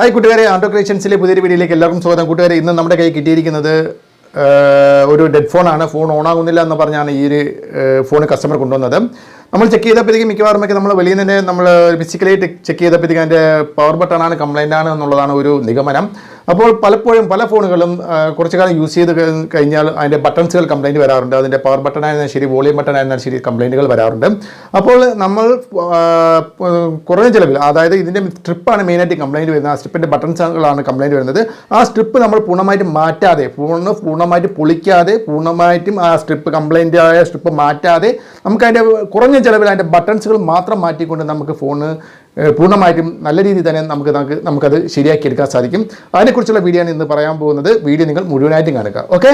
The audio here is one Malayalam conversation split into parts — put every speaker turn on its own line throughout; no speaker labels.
ഹായ് കൂട്ടുകാരെ. ആൻഡ്രോ ക്രിയേഷൻസിലെ പുതിയൊരു വീഡിയോയിലേക്ക് എല്ലാവർക്കും സ്വാഗതം. കൂട്ടുകാരെ ഇന്ന് നമ്മുടെ കയ്യിൽ കിട്ടിയിരിക്കുന്നത് ഒരു ഡെഡ് ഫോണാണ് ഫോൺ ഓൺ ആകുന്നില്ല എന്ന് പറഞ്ഞാണ് ഈ ഒരു ഫോൺ കസ്റ്റമർ കൊണ്ടുവന്നത്. നമ്മൾ ചെക്ക് ചെയ്തപ്പോഴത്തേക്ക് മിക്കവാറും ഒക്കെ നമ്മൾ വലിയ തന്നെ നമ്മൾ ഫിസിക്കലായിട്ട് ചെക്ക് ചെയ്തപ്പോഴത്തേക്ക് അതിന്റെ പവർ ബട്ടണാണ് കംപ്ലൈന്റ് ആണ് എന്നുള്ളതാണ് ഒരു നിഗമനം. അപ്പോൾ പലപ്പോഴും പല ഫോണുകളും കുറച്ചു കാലം യൂസ് ചെയ്ത് കഴിഞ്ഞാൽ അതിന്റെ ബട്ടൺസുകൾ കംപ്ലൈന്റ് വരാറുണ്ട്. അതിന്റെ പവർ ബട്ടൺ ആയിരുന്നാലും ശരി വോളിയം ബട്ടൺ ആയിരുന്നാലും ശരി കംപ്ലൈന്റുകൾ വരാറുണ്ട്. അപ്പോൾ നമ്മൾ കുറഞ്ഞ ചിലവിൽ അതായത് ഇതിന്റെ സ്ട്രിപ്പാണ് മെയിനായിട്ട് കംപ്ലൈന്റ് വരുന്നത്. ആ സ്ട്രിപ്പിന്റെ ബട്ടൺസുകളാണ് കംപ്ലൈന്റ് വരുന്നത്. ആ സ്ട്രിപ്പ് നമ്മൾ പൂർണമായിട്ടും മാറ്റാതെ പൂർണ പൂർണമായിട്ട് പൊളിക്കാതെ പൂർണമായിട്ടും ആ സ്ട്രിപ്പ് കംപ്ലൈന്റ് ആയ സ്ട്രിപ്പ് മാറ്റാതെ നമുക്ക് അതിന്റെ കുറഞ്ഞ ചിലവിൽ അതിന്റെ ബട്ടൺസുകൾ മാത്രം മാറ്റിക്കൊണ്ട് നമുക്ക് ഫോണ് പൂർണമായിട്ടും നല്ല രീതിയിൽ തന്നെ നമുക്ക് നമുക്ക് നമുക്കത് ശരിയാക്കി എടുക്കാൻ സാധിക്കും അതിനെക്കുറിച്ചുള്ള വീഡിയോ ആണ് ഇന്ന് പറയാൻ പോകുന്നത്. വീഡിയോ നിങ്ങൾ മുഴുവനായിട്ടും കാണുക. ഓക്കെ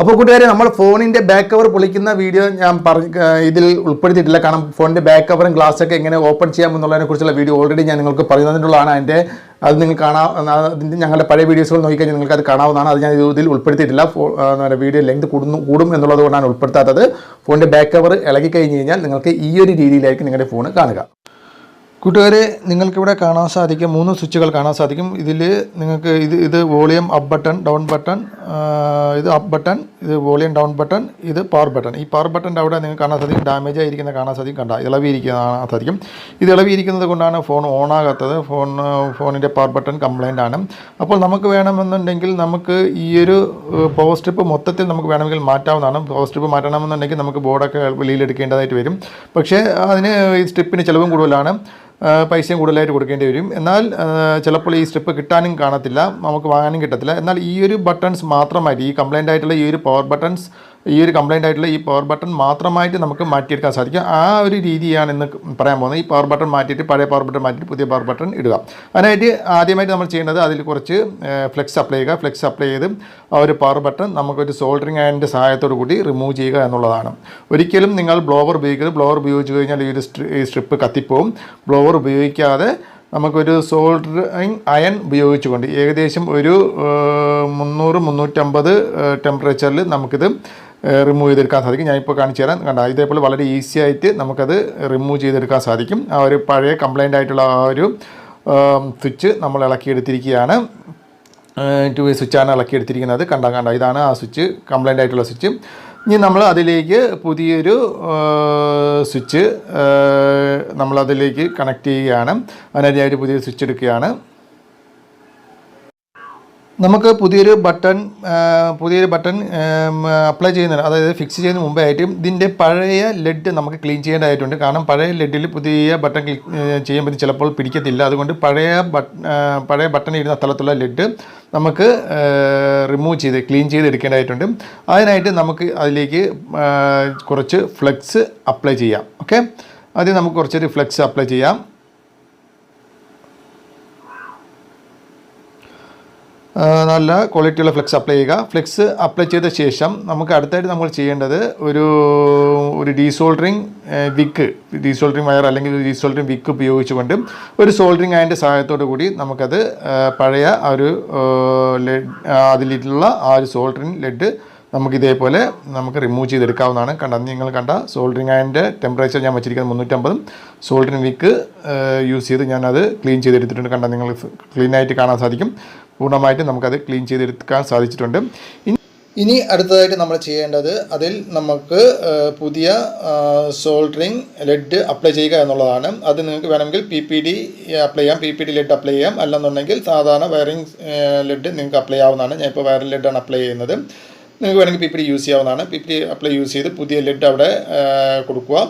അപ്പോൾ കൂട്ടുകാരെ നമ്മൾ ഫോണിന്റെ ബാക്ക് കവർ പൊളിക്കുന്ന വീഡിയോ ഞാൻ പറഞ്ഞ ഇതിൽ ഉൾപ്പെടുത്തിയിട്ടില്ല. കാരണം ഫോണിന്റെ ബാക്ക് കവറും ഗ്ലാസ് ഒക്കെ എങ്ങനെ ഓപ്പൺ ചെയ്യാം എന്നുള്ളതിനെക്കുറിച്ചുള്ള വീഡിയോ ഓൾറെഡി ഞാൻ നിങ്ങൾക്ക് പറയുന്നതിനുള്ളതാണ് അതിന്റെ അത് നിങ്ങൾ കാണാം അതിന്റെ ഞങ്ങളുടെ പഴയ വീഡിയോസുകൾ നോക്കിക്കഴിഞ്ഞാൽ നിങ്ങൾക്ക് അത് കാണാവുന്നതാണ്. അത് ഞാൻ ഇതിൽ ഉൾപ്പെടുത്തിയിട്ടില്ല. വീഡിയോ ലെങ്ത് കൂടുന്നു കൂടും എന്നുള്ളത് കൊണ്ടാണ് ഉൾപ്പെടുത്താത്തത്. ഫോണിന്റെ ബാക്ക് കവർ ഇളകി കഴിഞ്ഞ് കഴിഞ്ഞാൽ നിങ്ങൾക്ക് ഈ ഒരു രീതിയിലായിരിക്കും നിങ്ങളുടെ ഫോൺ കാണുക. കൂട്ടുകാരെ നിങ്ങൾക്കിവിടെ കാണാൻ സാധിക്കും മൂന്ന് സ്വിച്ചുകൾ കാണാൻ സാധിക്കും. ഇതിൽ നിങ്ങൾക്ക് ഇത് ഇത് volume up button down button ഇത് അപ്പ് ബട്ടൺ ഇത് വോളിയം ഡൗൺ ബട്ടൺ ഇത് പവർ ബട്ടൺ. ഈ പവർ ബട്ടന്റെ അവിടെ നിങ്ങൾക്ക് കാണാൻ സാധിക്കും ഡാമേജ് ആയിരിക്കുന്ന കാണാൻ സാധിക്കും കണ്ട ഇളവിയിരിക്കുന്ന സാധിക്കും. ഇത് ഇളവിയിരിക്കുന്നത് കൊണ്ടാണ് ഫോൺ ഓൺ ആകാത്തത്. ഫോൺ ഫോണിന്റെ പവർ ബട്ടൺ കംപ്ലൈന്റ് ആണ്. അപ്പോൾ നമുക്ക് വേണമെന്നുണ്ടെങ്കിൽ നമുക്ക് ഈ ഒരു പവർ സ്ട്രിപ്പ് മൊത്തത്തിൽ നമുക്ക് വേണമെങ്കിൽ മാറ്റാവുന്നതാണ്. പവർ സ്ട്രിപ്പ് മാറ്റണമെന്നുണ്ടെങ്കിൽ നമുക്ക് ബോർഡൊക്കെ വെളിയിലെടുക്കേണ്ടതായിട്ട് വരും. പക്ഷേ അതിന് ഈ സ്ട്രിപ്പിന് ചിലവും കൂടുതലാണ്. പൈസയും കൂടുതലായിട്ട് കൊടുക്കേണ്ടി വരും. എന്നാൽ ചിലപ്പോൾ ഈ സ്ട്രിപ്പ് കിട്ടാനും കാണത്തില്ല നമുക്ക് വാങ്ങാനും കിട്ടത്തില്ല. എന്നാൽ ഈ ഒരു ബട്ടൺസ് മാത്രമായിട്ട് ഈ കംപ്ലൈന്റ് ആയിട്ടുള്ള ഈ ഒരു പവർ ബട്ടൺസ് ഈ ഒരു കംപ്ലൈന്റ് ആയിട്ടുള്ള ഈ പവർ ബട്ടൺ മാത്രമായിട്ട് നമുക്ക് മാറ്റിയെടുക്കാൻ സാധിക്കും. ആ ഒരു രീതിയാണ് ഇന്ന് പറയാൻ പോകുന്നത്. ഈ പവർ ബട്ടൺ മാറ്റിയിട്ട് പഴയ പവർ ബട്ടൺ മാറ്റിയിട്ട് പുതിയ പവർ ബട്ടൺ ഇടുക. അതിനായിട്ട് ആദ്യമായിട്ട് നമ്മൾ ചെയ്യുന്നത് അതിൽ കുറച്ച് ഫ്ലെക്സ് അപ്ലൈ ചെയ്യുക. ഫ്ലെക്സ് അപ്ലൈ ചെയ്ത് ആ ഒരു പവർ ബട്ടൺ നമുക്കൊരു സോൾഡറിങ് ആൻഡിന്റെ സഹായത്തോടു കൂടി റിമൂവ് ചെയ്യുക എന്നുള്ളതാണ്. ഒരിക്കലും നിങ്ങൾ ബ്ലോവർ ഉപയോഗിക്കരുത്. ബ്ലോവർ ഉപയോഗിച്ച് കഴിഞ്ഞാൽ ഈ ഒരു സ്ട്രിപ്പ് കത്തിപ്പോവും. ബ്ലോവർ ഉപയോഗിക്കാതെ നമുക്കൊരു സോൾഡറിങ് അയൺ ഉപയോഗിച്ചുകൊണ്ട് ഏകദേശം ഒരു മുന്നൂറ് മുന്നൂറ്റമ്പത് ടെമ്പറേച്ചറിൽ നമുക്കിത് റിമൂവ് ചെയ്തെടുക്കാൻ സാധിക്കും. ഞാനിപ്പോൾ കാണിച്ചു തരാം. കണ്ട ഇതേപോലെ വളരെ ഈസി ആയിട്ട് നമുക്കത് റിമൂവ് ചെയ്തെടുക്കാൻ സാധിക്കും. ആ ഒരു പഴയ കംപ്ലൈന്റ് ആയിട്ടുള്ള ആ ഒരു സ്വിച്ച് നമ്മൾ ഇളക്കിയെടുത്തിരിക്കുകയാണ്. ടു വേ സ്വിച്ചാണ് ഇളക്കിയെടുത്തിരിക്കുന്നത്. കണ്ട കണ്ട ഇതാണ് ആ സ്വിച്ച് കംപ്ലൈന്റ് ആയിട്ടുള്ള സ്വിച്ച് ഇനി നമ്മൾ അതിലേക്ക് പുതിയൊരു സ്വിച്ച് നമ്മളതിലേക്ക് കണക്ട് ചെയ്യുകയാണ്. അതിനായിട്ട് പുതിയൊരു സ്വിച്ച് എടുക്കുകയാണ്. നമുക്ക് പുതിയൊരു ബട്ടൺ പുതിയൊരു ബട്ടൺ അപ്ലൈ ചെയ്യുന്നതിന് അതായത് ഫിക്സ് ചെയ്യുന്ന മുമ്പേ ആയിട്ടും ഇതിന്റെ പഴയ ലെഡ് നമുക്ക് ക്ലീൻ ചെയ്യേണ്ടതായിട്ടുണ്ട്. കാരണം പഴയ ലെഡിൽ പുതിയ ബട്ടൺ ക്ലിക്ക് ചെയ്യുമ്പോൾ ചിലപ്പോൾ പിടിക്കത്തില്ല. അതുകൊണ്ട് പഴയ പഴയ ബട്ടൺ ഇരുന്ന സ്ഥലത്തുള്ള ലെഡ് നമുക്ക് റിമൂവ് ചെയ്ത് ക്ലീൻ ചെയ്ത് എടുക്കേണ്ടതായിട്ടുണ്ട്. അതിനായിട്ട് നമുക്ക് അതിലേക്ക് കുറച്ച് ഫ്ലെക്സ് അപ്ലൈ ചെയ്യാം. ഓക്കെ ആദ്യം നമുക്ക് കുറച്ചൊരു ഫ്ലെക്സ് അപ്ലൈ ചെയ്യാം. നല്ല ക്വാളിറ്റിയുള്ള ഫ്ലെക്സ് അപ്ലൈ ചെയ്യുക. ഫ്ലെക്സ് അപ്ലൈ ചെയ്ത ശേഷം നമുക്ക് അടുത്തായിട്ട് നമ്മൾ ചെയ്യേണ്ടത് ഒരു ഒരു ഡീസോൾഡറിങ് വിക്ക് ഡീസോൾഡറിങ് വയർ അല്ലെങ്കിൽ ഒരു ഡീസോൾഡറിങ് വിക്ക് ഉപയോഗിച്ചുകൊണ്ട് ഒരു സോൾഡറിങ് അതിന്റെ സഹായത്തോടു കൂടി നമുക്കത് പഴയ ആ ഒരു ലെഡ് അതിലുള്ള ആ ഒരു സോൾഡറിങ് ലെഡ് നമുക്ക് ഇതേപോലെ നമുക്ക് റിമൂവ് ചെയ്തെടുക്കാവുന്നതാണ്. കണ്ട നിങ്ങൾ കണ്ട സോൾഡറിങ് അയന്റെ ടെമ്പറേച്ചർ ഞാൻ വെച്ചിരിക്കുന്നത് മുന്നൂറ്റമ്പതും. സോൾഡറിങ് വിക്ക് യൂസ് ചെയ്ത് ഞാനത് ക്ലീൻ ചെയ്തെടുത്തിട്ടുണ്ട്. കണ്ട നിങ്ങൾ ക്ലീനായിട്ട് കാണാൻ സാധിക്കും. പൂർണമായിട്ട് നമുക്കത് ക്ലീൻ ചെയ്തെടുക്കാൻ സാധിച്ചിട്ടുണ്ട്. ഇനി അടുത്തതായിട്ട് നമ്മൾ ചെയ്യേണ്ടത് അതിൽ നമുക്ക് പുതിയ സോൾഡറിങ് ലെഡ് അപ്ലൈ ചെയ്യുക എന്നുള്ളതാണ്. അത് നിങ്ങൾക്ക് വേണമെങ്കിൽ പി പി ഡി അപ്ലൈ ചെയ്യാം. P P D lead apply ചെയ്യാം. അല്ലെന്നുണ്ടെങ്കിൽ സാധാരണ വയറിംഗ് ലെഡ് നിങ്ങൾക്ക് അപ്ലൈ ആവുന്നതാണ് ഞാൻ ഇപ്പോൾ വയറിങ് ലെഡ് ആണ് അപ്ലൈ ചെയ്യുന്നത്. നിങ്ങൾക്ക് വേണമെങ്കിൽ പി പി ഡി യൂസ് ചെയ്യാവുന്നതാണ്. P P D apply use ചെയ്ത് പുതിയ ലെഡ് അവിടെ കൊടുക്കുക.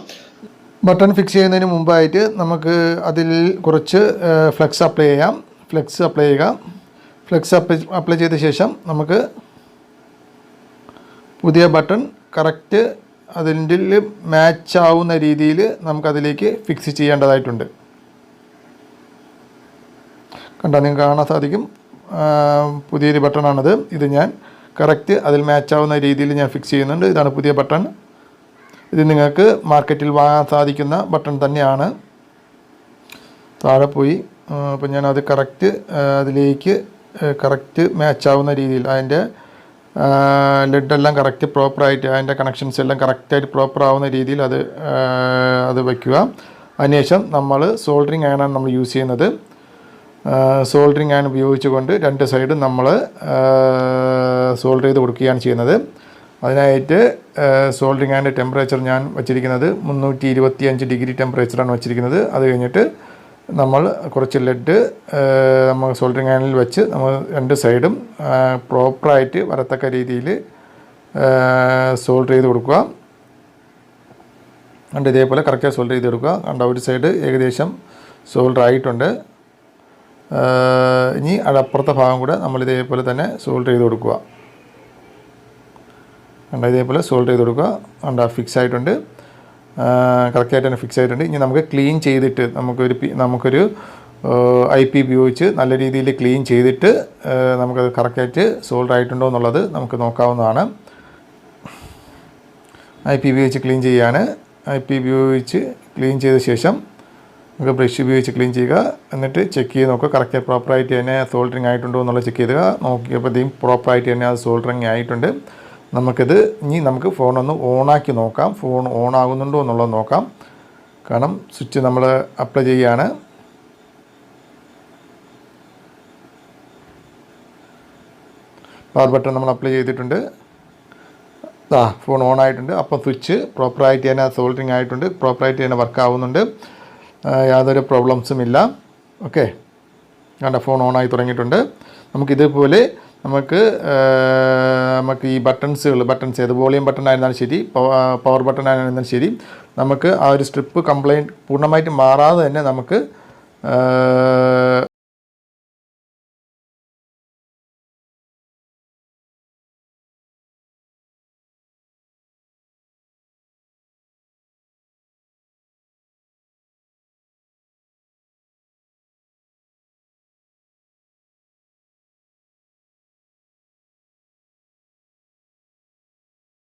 ബട്ടൺ ഫിക്സ് ചെയ്യുന്നതിന് മുമ്പായിട്ട് നമുക്ക് അതിൽ കുറച്ച് ഫ്ലെക്സ് അപ്ലൈ ചെയ്യാം. ഫ്ലെക്സ് അപ്ലൈ ചെയ്യുക. ഫ്ലെക്സ് അപ്ലൈ അപ്ലൈ ചെയ്ത ശേഷം നമുക്ക് പുതിയ ബട്ടൺ കറക്റ്റ് അതിന്റെ മാച്ച് ആവുന്ന രീതിയിൽ നമുക്കതിലേക്ക് ഫിക്സ് ചെയ്യേണ്ടതായിട്ടുണ്ട്. കണ്ടാൽ നിങ്ങൾക്ക് കാണാൻ സാധിക്കും. പുതിയൊരു ബട്ടണാണത്. ഇത് ഞാൻ കറക്റ്റ് അതിൽ മാച്ച് ആവുന്ന രീതിയിൽ ഞാൻ ഫിക്സ് ചെയ്യുന്നുണ്ട്. ഇതാണ് പുതിയ ബട്ടൺ. ഇത് നിങ്ങൾക്ക് മാർക്കറ്റിൽ വാങ്ങാൻ സാധിക്കുന്ന ബട്ടൺ തന്നെയാണ്. താഴെ പോയി. അപ്പോൾ ഞാനത് കറക്റ്റ് അതിലേക്ക് കറക്റ്റ് മാച്ച് ആവുന്ന രീതിയിൽ അതിന്റെ ലെഡെല്ലാം കറക്റ്റ് പ്രോപ്പറായിട്ട് അതിന്റെ കണക്ഷൻസ് എല്ലാം കറക്റ്റായിട്ട് പ്രോപ്പർ ആവുന്ന രീതിയിൽ അത് അത് വയ്ക്കുക അതിനുശേഷം നമ്മൾ സോൾഡറിങ് അയണാണ് നമ്മൾ യൂസ് ചെയ്യുന്നത്. സോൾഡറിങ് ആൻ ഉപയോഗിച്ചുകൊണ്ട് രണ്ട് സൈഡും നമ്മൾ സോൾഡർ ചെയ്ത് കൊടുക്കുകയാണ് ചെയ്യുന്നത്. അതിനായിട്ട് സോൾഡറിങ് ആൻഡ് ടെമ്പറേച്ചർ ഞാൻ വച്ചിരിക്കുന്നത് മുന്നൂറ്റി ഇരുപത്തി അഞ്ച് ഡിഗ്രി ടെമ്പറേച്ചറാണ് വച്ചിരിക്കുന്നത്. അത് കഴിഞ്ഞിട്ട് നമ്മൾ കുറച്ച് ലെഡ് നമ്മൾ സോൾഡറിങ് ആനിൽ വെച്ച് നമ്മൾ രണ്ട് സൈഡും പ്രോപ്പറായിട്ട് വരത്തക്ക രീതിയിൽ സോൾഡർ ചെയ്ത് കൊടുക്കുക. കണ്ട് ഇതേപോലെ കറക്റ്റായി സോൾഡർ ചെയ്ത് കൊടുക്കുക. കണ്ട ഒരു സൈഡ് ഏകദേശം സോൾഡർ ആയിട്ടുണ്ട്. ഇനി അടപ്പുറത്തെ ഭാഗം കൂടെ നമ്മൾ ഇതേപോലെ തന്നെ സോൾഡർ ചെയ്ത് കൊടുക്കുക. കണ്ട ഇതേപോലെ സോൾഡർ ചെയ്ത് കൊടുക്കുക. കണ്ട ഫിക്സ് ആയിട്ടുണ്ട്. കറക്റ്റായിട്ട് തന്നെ ഫിക്സ് ആയിട്ടുണ്ട്. ഇനി നമുക്ക് ക്ലീൻ ചെയ്തിട്ട് നമുക്കൊരു നമുക്കൊരു ഐ പി ഉപയോഗിച്ച് നല്ല രീതിയിൽ ക്ലീൻ ചെയ്തിട്ട് നമുക്കത് കറക്റ്റായിട്ട് സോൾഡ് ആയിട്ടുണ്ടോ എന്നുള്ളത് നമുക്ക് നോക്കാവുന്നതാണ്. ഐ പി ഉപയോഗിച്ച് ക്ലീൻ ചെയ്യുകയാണ് ഐ പി ഉപയോഗിച്ച് ക്ലീൻ ചെയ്ത ശേഷം നമുക്ക് ബ്രഷ് ഉപയോഗിച്ച് ക്ലീൻ ചെയ്യുക. എന്നിട്ട് ചെക്ക് ചെയ്ത് നോക്കുക കറക്റ്റ് പ്രോപ്പറായിട്ട് തന്നെ സോൾഡറിങ് ആയിട്ടുണ്ടോ എന്നുള്ളത് ചെക്ക് ചെയ്യുക നോക്കിയപ്പോഴത്തേക്കും പ്രോപ്പറായിട്ട് തന്നെ അത് സോൾഡറിങ് ആയിട്ടുണ്ട്. നമുക്കിത് ഇനി നമുക്ക് ഫോണൊന്ന് ഓണാക്കി നോക്കാം. ഫോൺ ഓൺ ആകുന്നുണ്ടോ എന്നുള്ളത് നോക്കാം. കാരണം സ്വിച്ച് നമ്മൾ അപ്ലൈ ചെയ്യുകയാണ് പവർ ബട്ടൺ നമ്മൾ അപ്ലൈ ചെയ്തിട്ടുണ്ട്. ആ ഫോൺ ഓൺ ആയിട്ടുണ്ട്. അപ്പോൾ സ്വിച്ച് പ്രോപ്പറായിട്ട് തന്നെ സോൾഡറിങ് ആയിട്ടുണ്ട്. പ്രോപ്പറായിട്ട് തന്നെ വർക്ക് ആവുന്നുണ്ട്. യാതൊരു പ്രോബ്ലംസും ഇല്ല. ഓക്കെ കണ്ട ഫോൺ ഓണായി തുടങ്ങിയിട്ടുണ്ട്. നമുക്ക് ഇതുപോലെ നമുക്ക് നമുക്ക് ഈ ബട്ടൺസുകൾ ബട്ടൺസ് ഏത് വോളിയം ബട്ടൺ ആയിരുന്നാലും ശരി പവർ ബട്ടൺ ആയിരുന്നാലും ശരി നമുക്ക് ആ ഒരു സ്ട്രിപ്പ് കംപ്ലൈന്റ് പൂർണമായിട്ട് മാറാതെ തന്നെ നമുക്ക്